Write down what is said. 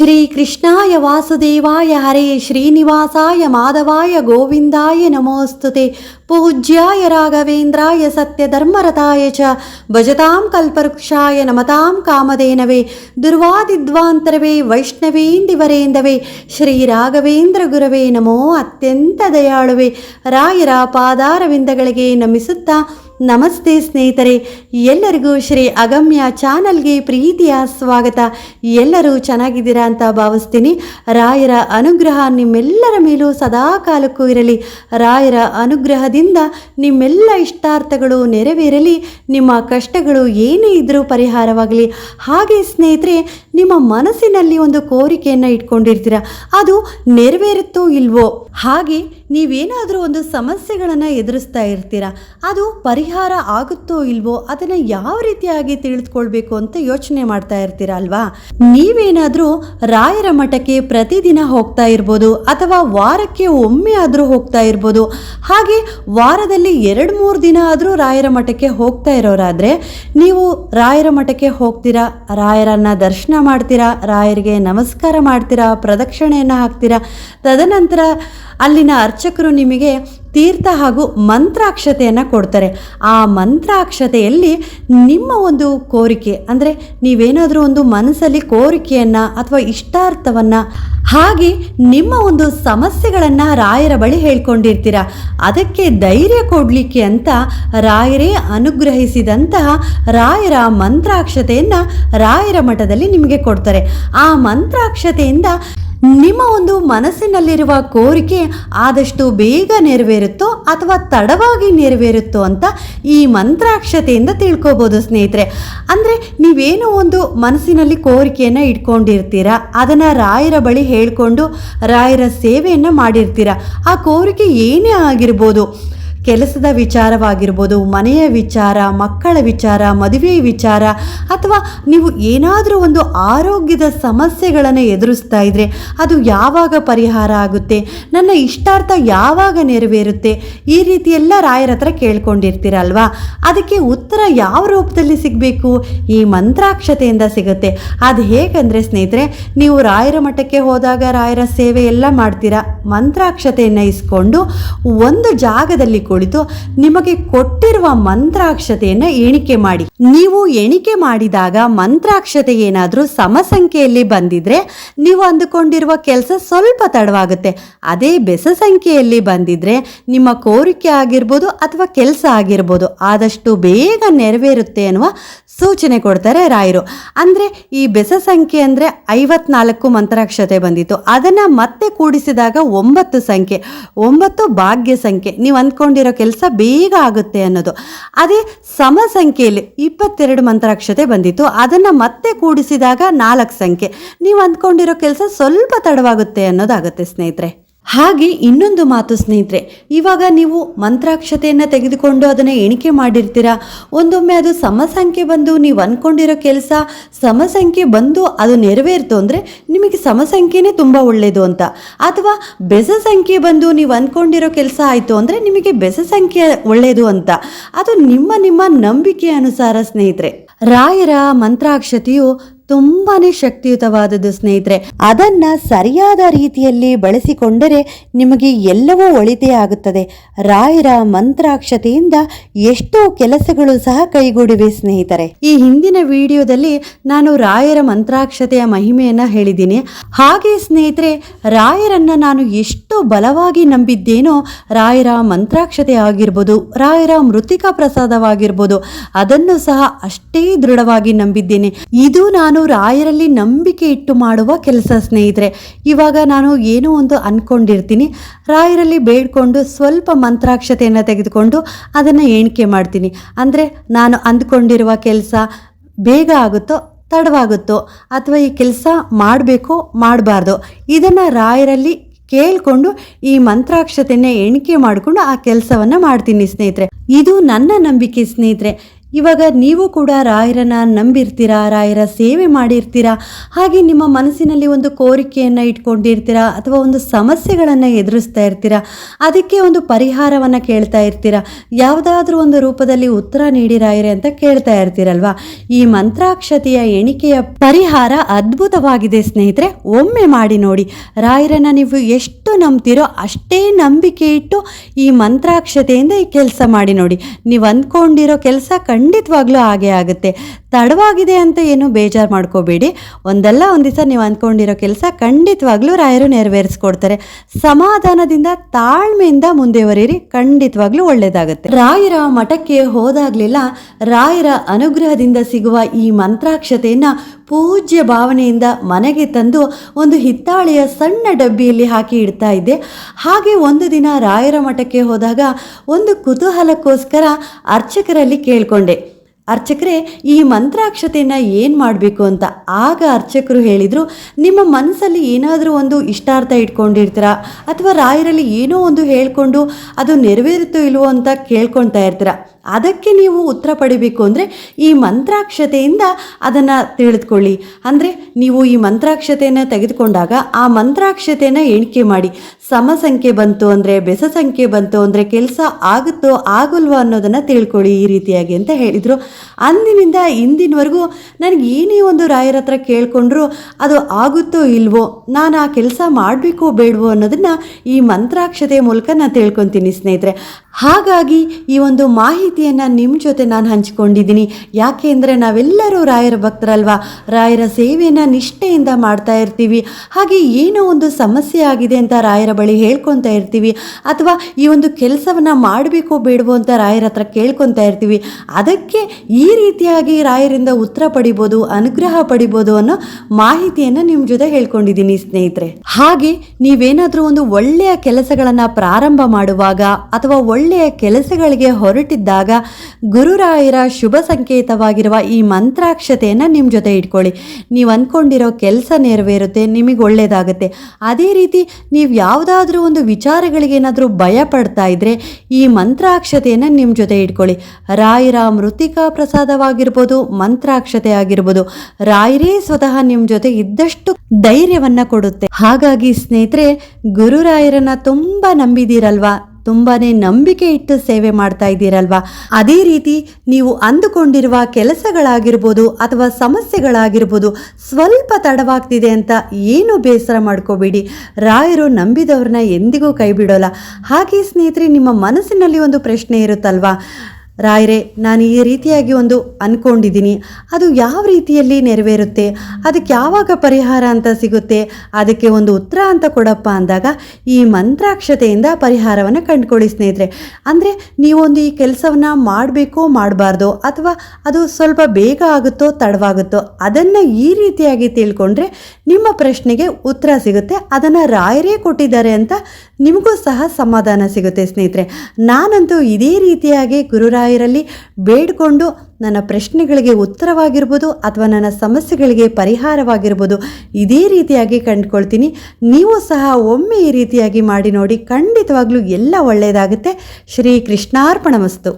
ஸ்ரீ கிருஷ்ணாய வாசுதேவாய ஹரே ஸ்ரீனிவாசாய மாதவாய கோவிந்தாய நமோஸ்துதே. ರಾಘವೇಂದ್ರಾಯ ಸತ್ಯಧರ್ಮರತಾಯ ಚ ಭಜತಾಂ ಕಲ್ಪವೃಕ್ಷಾಯ ನಮತಾಂ ಕಾಮಧೇನವೇ, ದುರ್ವಾದಿದ್ವಾಂತರವೇ, ವೈಷ್ಣವೇಂದಿವರೇಂದವೇ ಶ್ರೀ ರಾಘವೇಂದ್ರ ಗುರವೇ ನಮೋ ಅತ್ಯಂತ ದಯಾಳುವೆ, ರಾಯರ ಪಾದಾರವಿಂದಗಳಿಗೆ ನಮಿಸುತ್ತಾ ನಮಸ್ತೆ ಸ್ನೇಹಿತರೆ. ಎಲ್ಲರಿಗೂ ಶ್ರೀ ಅಗಮ್ಯ ಚಾನಲ್ಗೆ ಪ್ರೀತಿಯ ಸ್ವಾಗತ. ಎಲ್ಲರೂ ಚೆನ್ನಾಗಿದ್ದೀರಾ ಅಂತ ಭಾವಿಸ್ತೀನಿ. ರಾಯರ ಅನುಗ್ರಹ ನಿಮ್ಮೆಲ್ಲರ ಮೇಲೂ ಸದಾ ಕಾಲಕ್ಕೂ ಇರಲಿ. ರಾಯರ ಅನುಗ್ರಹದಿಂದ ನಿಮ್ಮೆಲ್ಲ ಇಷ್ಟಾರ್ಥಗಳು ನೆರವೇರಲಿ, ನಿಮ್ಮ ಕಷ್ಟಗಳು ಏನೇ ಇದ್ದರೂ ಪರಿಹಾರವಾಗಲಿ. ಹಾಗೆ ಸ್ನೇಹಿತರೆ, ನಿಮ್ಮ ಮನಸ್ಸಿನಲ್ಲಿ ಒಂದು ಕೋರಿಕೆಯನ್ನು ಇಟ್ಕೊಂಡಿರ್ತೀರ. ಅದು ನೆರವೇರುತ್ತೋ ಇಲ್ವೋ? ಹಾಗೆ ನೀವೇನಾದರೂ ಒಂದು ಸಮಸ್ಯೆಗಳನ್ನು ಎದುರಿಸ್ತಾ ಇರ್ತೀರ? ಅದು ಪರಿಹಾರ ಆಗುತ್ತೋ ಇಲ್ವೋ ಅದನ್ನು ಯಾವ ರೀತಿಯಾಗಿ ತಿಳಿದುಕೊಳ್ಬೇಕು ಅಂತ ಯೋಚನೆ ಮಾಡ್ತಾ ಇರ್ತೀರ ಅಲ್ವಾ? ನೀವೇನಾದರೂ ರಾಯರ ಮಠಕ್ಕೆ ಪ್ರತಿದಿನ ಹೋಗ್ತಾ ಇರ್ಬೋದು ಅಥವಾ ವಾರಕ್ಕೆ ಒಮ್ಮೆ ಆದರೂ ಹೋಗ್ತಾ ಇರ್ಬೋದು. ಹಾಗೆ ವಾರದಲ್ಲಿ ಎರಡು, ಮೂರು ದಿನ ಆದರೂ ರಾಯರ ಮಠಕ್ಕೆ ಹೋಗ್ತಾ ಇರೋರಾದರೆ ನೀವು ರಾಯರ ಮಠಕ್ಕೆ ಹೋಗ್ತೀರಾ? ರಾಯರನ್ನ ದರ್ಶನ ಮಾಡ್ತೀರಾ? ರಾಯರಿಗೆ ನಮಸ್ಕಾರ ಮಾಡ್ತೀರಾ? ಪ್ರದಕ್ಷಿಣೆಯನ್ನು ಹಾಕ್ತೀರಾ? ತದನಂತರ ಅಲ್ಲಿನ ಅರ್ಚಕರು ನಿಮಗೆ ತೀರ್ಥ ಹಾಗೂ ಮಂತ್ರಾಕ್ಷತೆಯನ್ನು ಕೊಡ್ತಾರೆ. ಆ ಮಂತ್ರಾಕ್ಷತೆಯಲ್ಲಿ ನಿಮ್ಮ ಒಂದು ಕೋರಿಕೆ, ಅಂದರೆ ನೀವೇನಾದರೂ ಒಂದು ಮನಸ್ಸಲ್ಲಿ ಕೋರಿಕೆಯನ್ನು ಅಥವಾ ಇಷ್ಟಾರ್ಥವನ್ನು ಹಾಗೆ ನಿಮ್ಮ ಒಂದು ಸಮಸ್ಯೆಗಳನ್ನು ರಾಯರ ಬಳಿ ಹೇಳ್ಕೊಂಡಿರ್ತೀರ. ಅದಕ್ಕೆ ಧೈರ್ಯ ಕೊಡಲಿಕ್ಕೆ ಅಂತ ರಾಯರೇ ಅನುಗ್ರಹಿಸಿದಂತಹ ರಾಯರ ಮಂತ್ರಾಕ್ಷತೆಯನ್ನು ರಾಯರ ಮಠದಲ್ಲಿ ನಿಮಗೆ ಕೊಡ್ತಾರೆ. ಆ ಮಂತ್ರಾಕ್ಷತೆಯಿಂದ ನಿಮ್ಮ ಒಂದು ಮನಸ್ಸಿನಲ್ಲಿರುವ ಕೋರಿಕೆ ಆದಷ್ಟು ಬೇಗ ನೆರವೇರುತ್ತೋ ಅಥವಾ ತಡವಾಗಿ ನೆರವೇರುತ್ತೋ ಅಂತ ಈ ಮಂತ್ರಾಕ್ಷತೆಯಿಂದ ತಿಳ್ಕೊಬೋದು ಸ್ನೇಹಿತರೆ. ಅಂದರೆ ನೀವೇನೋ ಒಂದು ಮನಸ್ಸಿನಲ್ಲಿ ಕೋರಿಕೆಯನ್ನು ಇಟ್ಕೊಂಡಿರ್ತೀರ, ಅದನ್ನು ರಾಯರ ಬಳಿ ಹೇಳಿಕೊಂಡು ರಾಯರ ಸೇವೆಯನ್ನು ಮಾಡಿರ್ತೀರ, ಆ ಕೋರಿಕೆ ಏನೇ ಆಗಿರ್ಬೋದು. ಕೆಲಸದ ವಿಚಾರವಾಗಿರ್ಬೋದು, ಮನೆಯ ವಿಚಾರ, ಮಕ್ಕಳ ವಿಚಾರ ಮದುವೆ ವಿಚಾರ, ಅಥವಾ ನೀವು ಏನಾದರೂ ಒಂದು ಆರೋಗ್ಯದ ಸಮಸ್ಯೆಗಳನ್ನು ಎದುರಿಸ್ತಾ ಇದ್ರೆ ಅದು ಯಾವಾಗ ಪರಿಹಾರ ಆಗುತ್ತೆ, ನನ್ನ ಇಷ್ಟಾರ್ಥ ಯಾವಾಗ ನೆರವೇರುತ್ತೆ, ಈ ರೀತಿ ಎಲ್ಲ ರಾಯರ ಹತ್ರ ಕೇಳ್ಕೊಂಡಿರ್ತೀರಲ್ವಾ? ಅದಕ್ಕೆ ಉತ್ತರ ಯಾವ ರೂಪದಲ್ಲಿ ಸಿಗಬೇಕು? ಈ ಮಂತ್ರಾಕ್ಷತೆಯಿಂದ ಸಿಗುತ್ತೆ. ಅದು ಹೇಗೆಂದರೆ ಸ್ನೇಹಿತರೆ, ನೀವು ರಾಯರ ಮಠಕ್ಕೆ ಹೋದಾಗ ರಾಯರ ಸೇವೆ ಎಲ್ಲ ಮಾಡ್ತೀರಾ? ಮಂತ್ರಾಕ್ಷತೆಯನ್ನು ಇಸ್ಕೊಂಡು ಒಂದು ಜಾಗದಲ್ಲಿ ಕುಳಿತು ನಿಮಗೆ ಕೊಟ್ಟಿರುವ ಮಂತ್ರಾಕ್ಷತೆಯನ್ನು ಎಣಿಕೆ ಮಾಡಿ. ನೀವು ಎಣಿಕೆ ಮಾಡಿದಾಗ ಮಂತ್ರಾಕ್ಷತೆ ಏನಾದರೂ ಸಮಸಂಖ್ಯೆಯಲ್ಲಿ ಬಂದಿದ್ರೆ ನೀವು ಅಂದುಕೊಂಡಿರುವ ಕೆಲಸ ಸ್ವಲ್ಪ ತಡವಾಗುತ್ತೆ. ಅದೇ ಬೆಸ ಸಂಖ್ಯೆಯಲ್ಲಿ ಬಂದಿದ್ರೆ ನಿಮ್ಮ ಕೋರಿಕೆ ಆಗಿರ್ಬೋದು ಅಥವಾ ಕೆಲಸ ಆಗಿರ್ಬೋದು ಆದಷ್ಟು ಬೇಗ ನೆರವೇರುತ್ತೆ ಅನ್ನುವ ಸೂಚನೆ ಕೊಡ್ತಾರೆ ರಾಯರು. ಅಂದ್ರೆ ಈ ಬೆಸ ಸಂಖ್ಯೆ ಅಂದ್ರೆ ಐವತ್ನಾಲ್ಕು ಮಂತ್ರಾಕ್ಷತೆ ಬಂದಿತ್ತು. ಅದನ್ನ ಮತ್ತೆ ಕೂಡಿಸಿದಾಗ ಒಂಬತ್ತು ಸಂಖ್ಯೆ, ಒಂಬತ್ತು ಭಾಗ್ಯ ಸಂಖ್ಯೆ ನೀವು ಅಂದ್ಕೊಂಡಿರೋ ಕೆಲಸ ಬೇಗ ಆಗುತ್ತೆ ಅನ್ನೋದು. ಅದೇ ಸಮ ಸಂಖ್ಯೆಯಲ್ಲಿ ಇಪ್ಪತ್ತೆರಡು ಮಂತ್ರಾಕ್ಷತೆ ಬಂದಿತ್ತು. ಅದನ್ನು ಮತ್ತೆ ಕೂಡಿಸಿದಾಗ ನಾಲ್ಕು ಸಂಖ್ಯೆ. ನೀವು ಅಂದ್ಕೊಂಡಿರೋ ಕೆಲಸ ಸ್ವಲ್ಪ ತಡವಾಗುತ್ತೆ ಅನ್ನೋದಾಗುತ್ತೆ ಸ್ನೇಹಿತರೆ. ಹಾಗೆ ಇನ್ನೊಂದು ಮಾತು ಸ್ನೇಹಿತರೆ, ಇವಾಗ ನೀವು ಮಂತ್ರಾಕ್ಷತೆಯನ್ನು ತೆಗೆದುಕೊಂಡು ಅದನ್ನು ಎಣಿಕೆ ಮಾಡಿರ್ತೀರಾ? ಒಂದೊಮ್ಮೆ ಅದು ಸಮಸಂಖ್ಯೆ ಬಂದು ನೀವು ಅಂದ್ಕೊಂಡಿರೋ ಕೆಲಸ ಸಮಸಂಖ್ಯೆ ಬಂದು ಅದು ನೆರವೇರ್ತು ಅಂದರೆ ನಿಮಗೆ ಸಮಸಂಖ್ಯೆನೇ ತುಂಬ ಒಳ್ಳೆಯದು ಅಂತ. ಅಥವಾ ಬೆಸ ಸಂಖ್ಯೆ ಬಂದು ನೀವು ಅಂದ್ಕೊಂಡಿರೋ ಕೆಲಸ ಆಯಿತು ಅಂದರೆ ನಿಮಗೆ ಬೆಸ ಸಂಖ್ಯೆ ಒಳ್ಳೆಯದು ಅಂತ. ಅದು ನಿಮ್ಮ ನಿಮ್ಮ ನಂಬಿಕೆ ಅನುಸಾರ ಸ್ನೇಹಿತರೆ. ರಾಯರ ಮಂತ್ರಾಕ್ಷತೆಯು ತುಂಬಾನೇ ಶಕ್ತಿಯುತವಾದದ್ದು ಸ್ನೇಹಿತರೆ. ಅದನ್ನ ಸರಿಯಾದ ರೀತಿಯಲ್ಲಿ ಬಳಸಿಕೊಂಡರೆ ನಿಮಗೆ ಎಲ್ಲವೂ ಒಳಿತೇ ಆಗುತ್ತದೆ. ರಾಯರ ಮಂತ್ರಾಕ್ಷತೆಯಿಂದ ಎಷ್ಟೋ ಕೆಲಸಗಳು ಸಹ ಕೈಗೂಡಿವೆ ಸ್ನೇಹಿತರೆ. ಈ ಹಿಂದಿನ ವಿಡಿಯೋದಲ್ಲಿ ನಾನು ರಾಯರ ಮಂತ್ರಾಕ್ಷತೆಯ ಮಹಿಮೆಯನ್ನ ಹೇಳಿದ್ದೀನಿ. ಹಾಗೆ ಸ್ನೇಹಿತರೆ, ರಾಯರನ್ನ ನಾನು ಎಷ್ಟು ಬಲವಾಗಿ ನಂಬಿದ್ದೇನೋ ರಾಯರ ಮಂತ್ರಾಕ್ಷತೆ ಆಗಿರ್ಬೋದು, ರಾಯರ ಮೃತಿಕಾ ಪ್ರಸಾದವಾಗಿರ್ಬೋದು, ಅದನ್ನು ಸಹ ಅಷ್ಟೇ ದೃಢವಾಗಿ ನಂಬಿದ್ದೇನೆ. ಇದು ನಾನು ರಾಯರಲ್ಲಿ ನಂಬಿಕೆ ಇಟ್ಟು ಮಾಡುವ ಕೆಲಸ ಸ್ನೇಹಿತರೆ, ಇವಾಗ ನಾನು ಏನೋ ಒಂದು ಅಂದ್ಕೊಂಡಿರ್ತೀನಿ ರಾಯರಲ್ಲಿ ಬೇಡ್ಕೊಂಡು ಸ್ವಲ್ಪ ಮಂತ್ರಾಕ್ಷತೆಯನ್ನು ತೆಗೆದುಕೊಂಡು ಅದನ್ನು ಎಣಿಕೆ ಮಾಡ್ತೀನಿ. ಅಂದರೆ ನಾನು ಅಂದ್ಕೊಂಡಿರುವ ಕೆಲಸ ಬೇಗ ಆಗುತ್ತೋ, ತಡವಾಗುತ್ತೋ, ಅಥವಾ ಈ ಕೆಲಸ ಮಾಡಬೇಕು, ಮಾಡಬಾರ್ದು, ಇದನ್ನು ರಾಯರಲ್ಲಿ ಕೇಳಿಕೊಂಡು ಈ ಮಂತ್ರಾಕ್ಷತೆಯನ್ನು ಎಣಿಕೆ ಮಾಡಿಕೊಂಡು ಆ ಕೆಲಸವನ್ನು ಮಾಡ್ತೀನಿ ಸ್ನೇಹಿತರೆ. ಇದು ನನ್ನ ನಂಬಿಕೆ ಸ್ನೇಹಿತರೆ. ಇವಾಗ ನೀವು ಕೂಡ ರಾಯರನ್ನ ನಂಬಿರ್ತೀರಾ, ರಾಯರ ಸೇವೆ ಮಾಡಿರ್ತೀರಾ? ಹಾಗೆ ನಿಮ್ಮ ಮನಸ್ಸಿನಲ್ಲಿ ಒಂದು ಕೋರಿಕೆಯನ್ನು ಇಟ್ಕೊಂಡಿರ್ತೀರಾ? ಅಥವಾ ಒಂದು ಸಮಸ್ಯೆಗಳನ್ನು ಎದುರಿಸ್ತಾ ಇರ್ತೀರಾ? ಅದಕ್ಕೆ ಒಂದು ಪರಿಹಾರವನ್ನು ಕೇಳ್ತಾ ಇರ್ತೀರಾ? ಯಾವುದಾದ್ರೂ ಒಂದು ರೂಪದಲ್ಲಿ ಉತ್ತರ ನೀಡಿ ರಾಯರೆ ಅಂತ ಕೇಳ್ತಾ ಇರ್ತೀರಲ್ವಾ? ಈ ಮಂತ್ರಾಕ್ಷತೆಯ ಎಣಿಕೆಯ ಪರಿಹಾರ ಅದ್ಭುತವಾಗಿದೆ ಸ್ನೇಹಿತರೆ. ಒಮ್ಮೆ ಮಾಡಿ ನೋಡಿ. ರಾಯರನ್ನ ನೀವು ಎಷ್ಟು ನಂಬ್ತೀರೋ ಅಷ್ಟೇ ನಂಬಿಕೆ ಇಟ್ಟು ಈ ಮಂತ್ರಾಕ್ಷತೆಯಿಂದ ಈ ಕೆಲಸ ಮಾಡಿ ನೋಡಿ. ನೀವು ಅಂದ್ಕೊಂಡಿರೋ ಕೆಲಸ ಖಂಡಿತವಾಗ್ಲೂ ಹಾಗೆ ಆಗುತ್ತೆ. ತಡವಾಗಿದೆ ಅಂತ ಏನು ಬೇಜಾರು ಮಾಡ್ಕೋಬೇಡಿ. ಒಂದಲ್ಲ ಒಂದು ದಿವಸ ನೀವು ಅಂದ್ಕೊಂಡಿರೋ ಕೆಲಸ ಖಂಡಿತವಾಗ್ಲೂ ರಾಯರು ನೆರವೇರಿಸ್ಕೊಡ್ತಾರೆ. ಸಮಾಧಾನದಿಂದ, ತಾಳ್ಮೆಯಿಂದ ಮುಂದೆವರಿರಿ ಖಂಡಿತವಾಗ್ಲೂ ಒಳ್ಳೆಯದಾಗುತ್ತೆ ರಾಯರ ಮಠಕ್ಕೆ ಹೋದಾಗಲೆಲ್ಲ ರಾಯರ ಅನುಗ್ರಹದಿಂದ ಸಿಗುವ ಈ ಮಂತ್ರಾಕ್ಷತೆಯನ್ನು ಪೂಜ್ಯ ಭಾವನೆಯಿಂದ ಮನೆಗೆ ತಂದು ಒಂದು ಹಿತ್ತಾಳೆಯ ಸಣ್ಣ ಡಬ್ಬಿಯಲ್ಲಿ ಹಾಕಿ ಇಡ್ತಾ ಇದ್ದೆ. ಹಾಗೆ ಒಂದು ದಿನ ರಾಯರ ಮಠಕ್ಕೆ ಹೋದಾಗ ಒಂದು ಕುತೂಹಲಕ್ಕೋಸ್ಕರ ಅರ್ಚಕರಲ್ಲಿ ಕೇಳಿಕೊಂಡೆ. ಅರ್ಚಕರೇ, ಈ ಮಂತ್ರಾಕ್ಷತೆಯನ್ನು ಏನು ಮಾಡಬೇಕು ಅಂತ ಆಗ ಅರ್ಚಕರು ಹೇಳಿದರು, ನಿಮ್ಮ ಮನಸ್ಸಲ್ಲಿ ಏನಾದರೂ ಒಂದು ಇಷ್ಟಾರ್ಥ ಇಟ್ಕೊಂಡಿರ್ತೀರ? ಅಥವಾ ರಾಯರಲ್ಲಿ ಏನೋ ಒಂದು ಹೇಳ್ಕೊಂಡು ಅದು ನೆರವೇರುತ್ತೋ ಇಲ್ವೋ ಅಂತ ಕೇಳ್ಕೊಳ್ತಾ ಇರ್ತೀರ? ಅದಕ್ಕೆ ನೀವು ಉತ್ತರ ಪಡಿಬೇಕು ಅಂದರೆ ಈ ಮಂತ್ರಾಕ್ಷತೆಯಿಂದ ಅದನ್ನು ತಿಳಿದುಕೊಳ್ಳಿ. ಅಂದರೆ ನೀವು ಈ ಮಂತ್ರಾಕ್ಷತೆಯನ್ನು ತೆಗೆದುಕೊಂಡಾಗ ಆ ಮಂತ್ರಾಕ್ಷತೆಯನ್ನು ಎಣಿಕೆ ಮಾಡಿ. ಸಮ ಸಂಖ್ಯೆ ಬಂತು ಅಂದರೆ ಬೆಸ ಸಂಖ್ಯೆ ಬಂತು ಅಂದರೆ ಕೆಲಸ ಆಗುತ್ತೋ ಆಗಲ್ವೋ ಅನ್ನೋದನ್ನು ತಿಳ್ಕೊಳ್ಳಿ ಈ ರೀತಿಯಾಗಿ ಅಂತ ಹೇಳಿದರು. ಅಂದಿನಿಂದ ಇಂದಿನವರೆಗೂ ನನಗೆ ಏನೇ ಒಂದು ರಾಯರ ಹತ್ರ ಕೇಳಿಕೊಂಡ್ರು ಅದು ಆಗುತ್ತೋ ಇಲ್ವೋ, ನಾನು ಆ ಕೆಲಸ ಮಾಡಬೇಕೋ ಬೇಡವೋ ಅನ್ನೋದನ್ನು ಈ ಮಂತ್ರಾಕ್ಷತೆಯ ಮೂಲಕ ನಾನು ತಿಳ್ಕೊತೀನಿ ಸ್ನೇಹಿತರೆ. ಹಾಗಾಗಿ ಈ ಒಂದು ಮಾಹಿತಿಯನ್ನು ನಿಮ್ಮ ಜೊತೆ ನಾನು ಹಂಚಿಕೊಂಡಿದ್ದೀನಿ. ಯಾಕೆ ಅಂದರೆ ನಾವೆಲ್ಲರೂ ರಾಯರ ಭಕ್ತರಲ್ವಾ? ರಾಯರ ಸೇವೆಯನ್ನು ನಿಷ್ಠೆಯಿಂದ ಮಾಡ್ತಾ ಇರ್ತೀವಿ. ಹಾಗೆ ಏನೋ ಒಂದು ಸಮಸ್ಯೆ ಆಗಿದೆ ಅಂತ ರಾಯರ ಬಳಿ ಹೇಳ್ಕೊತಾ ಇರ್ತೀವಿ. ಅಥವಾ ಈ ಒಂದು ಕೆಲಸವನ್ನು ಮಾಡಬೇಕೋ ಬೇಡವೋ ಅಂತ ರಾಯರ ಹತ್ರ ಕೇಳ್ಕೊತಾ ಇರ್ತೀವಿ. ಅದಕ್ಕೆ ಈ ರೀತಿಯಾಗಿ ರಾಯರಿಂದ ಉತ್ತರ ಪಡಿಬೋದು, ಅನುಗ್ರಹ ಪಡಿಬೋದು ಅನ್ನೋ ಮಾಹಿತಿಯನ್ನು ನಿಮ್ಮ ಜೊತೆ ಹೇಳ್ಕೊಂಡಿದ್ದೀನಿ ಸ್ನೇಹಿತರೆ. ಹಾಗೆ ನೀವೇನಾದರೂ ಒಂದು ಒಳ್ಳೆಯ ಕೆಲಸಗಳನ್ನು ಪ್ರಾರಂಭ ಮಾಡುವಾಗ ಅಥವಾ ಕೆಲಸಗಳಿಗೆ ಹೊರಟಿದ್ದಾಗ ಗುರುರಾಯರ ಶುಭ ಸಂಕೇತವಾಗಿರುವ ಈ ಮಂತ್ರಾಕ್ಷತೆಯನ್ನು ನಿಮ್ಮ ಜೊತೆ ಇಟ್ಕೊಳ್ಳಿ. ನೀವು ಅಂದ್ಕೊಂಡಿರೋ ಕೆಲಸ ನೆರವೇರುತ್ತೆ, ನಿಮಗೆ ಒಳ್ಳೆಯದಾಗುತ್ತೆ ಅದೇ ರೀತಿ ನೀವು ಯಾವುದಾದ್ರೂ ಒಂದು ವಿಚಾರಗಳಿಗೆ ಏನಾದರೂ ಭಯ ಪಡ್ತಾ ಇದ್ರೆ ಈ ಮಂತ್ರಾಕ್ಷತೆಯನ್ನು ನಿಮ್ಮ ಜೊತೆ ಇಟ್ಕೊಳ್ಳಿ. ರಾಯರ ಮೃತಿಕಾ ಪ್ರಸಾದವಾಗಿರ್ಬೋದು, ಮಂತ್ರಾಕ್ಷತೆ ಆಗಿರ್ಬೋದು. ರಾಯರೇ ಸ್ವತಃ ನಿಮ್ಮ ಜೊತೆ ಇದ್ದಷ್ಟು ಧೈರ್ಯವನ್ನು ಕೊಡುತ್ತೆ. ಹಾಗಾಗಿ ಸ್ನೇಹಿತರೆ, ಗುರುರಾಯರನ್ನ ತುಂಬ ನಂಬಿದ್ದೀರಲ್ವಾ ತುಂಬಾನೇ ನಂಬಿಕೆ ಇಟ್ಟು ಸೇವೆ ಮಾಡ್ತಾ ಇದ್ದೀರಲ್ವಾ? ಅದೇ ರೀತಿ ನೀವು ಅಂದುಕೊಂಡಿರುವ ಕೆಲಸಗಳಾಗಿರ್ಬೋದು ಅಥವಾ ಸಮಸ್ಯೆಗಳಾಗಿರ್ಬೋದು ಸ್ವಲ್ಪ ತಡವಾಗ್ತಿದೆ ಅಂತ ಏನು ಬೇಸರ ಮಾಡ್ಕೋಬೇಡಿ. ರಾಯರು ನಂಬಿದವ್ರನ್ನ ಎಂದಿಗೂ ಕೈ ಬಿಡೋಲ್ಲ ಹಾಗೆ ಸ್ನೇಹಿತರೆ, ನಿಮ್ಮ ಮನಸ್ಸಿನಲ್ಲಿ ಒಂದು ಪ್ರಶ್ನೆ ಇರುತ್ತಲ್ವಾ? ರಾಯರೇ, ನಾನು ಈ ರೀತಿಯಾಗಿ ಒಂದು ಅಂದ್ಕೊಂಡಿದ್ದೀನಿ ಅದು ಯಾವ ರೀತಿಯಲ್ಲಿ ನೆರವೇರುತ್ತೆ? ಅದಕ್ಕೆ ಯಾವಾಗ ಪರಿಹಾರ ಅಂತ ಸಿಗುತ್ತೆ? ಅದಕ್ಕೆ ಒಂದು ಉತ್ತರ ಅಂತ ಕೊಡಪ್ಪ ಅಂದಾಗ, ಈ ಮಂತ್ರಾಕ್ಷತೆಯಿಂದ ಪರಿಹಾರವನ್ನು ಕಂಡುಕೊಳ್ಳಿ ಸ್ನೇಹಿತರೆ. ಅಂದರೆ ನೀವೊಂದು ಈ ಕೆಲಸವನ್ನು ಮಾಡಬೇಕೋ ಮಾಡಬಾರ್ದೋ, ಅಥವಾ ಅದು ಸ್ವಲ್ಪ ಬೇಗ ಆಗುತ್ತೋ ತಡವಾಗುತ್ತೋ, ಅದನ್ನು ಈ ರೀತಿಯಾಗಿ ತಿಳ್ಕೊಂಡ್ರೆ ನಿಮ್ಮ ಪ್ರಶ್ನೆಗೆ ಉತ್ತರ ಸಿಗುತ್ತೆ. ಅದನ್ನು ರಾಯರೇ ಕೊಟ್ಟಿದ್ದಾರೆ ಅಂತ ನಿಮಗೂ ಸಹ ಸಮಾಧಾನ ಸಿಗುತ್ತೆ ಸ್ನೇಹಿತರೆ. ನಾನಂತೂ ಇದೇ ರೀತಿಯಾಗಿ ಗುರುರಾಯರಲ್ಲಿ ಬೇಡಿಕೊಂಡು ನನ್ನ ಪ್ರಶ್ನೆಗಳಿಗೆ ಉತ್ತರವಾಗಿರ್ಬೋದು ಅಥವಾ ನನ್ನ ಸಮಸ್ಯೆಗಳಿಗೆ ಪರಿಹಾರವಾಗಿರ್ಬೋದು ಇದೇ ರೀತಿಯಾಗಿ ಕಂಡುಕೊಳ್ತೀನಿ. ನೀವು ಸಹ ಒಮ್ಮೆ ಈ ರೀತಿಯಾಗಿ ಮಾಡಿ ನೋಡಿ ಖಂಡಿತವಾಗ್ಲೂ ಎಲ್ಲ ಒಳ್ಳೆಯದಾಗುತ್ತೆ. ಶ್ರೀ ಕೃಷ್ಣಾರ್ಪಣಮಸ್ತು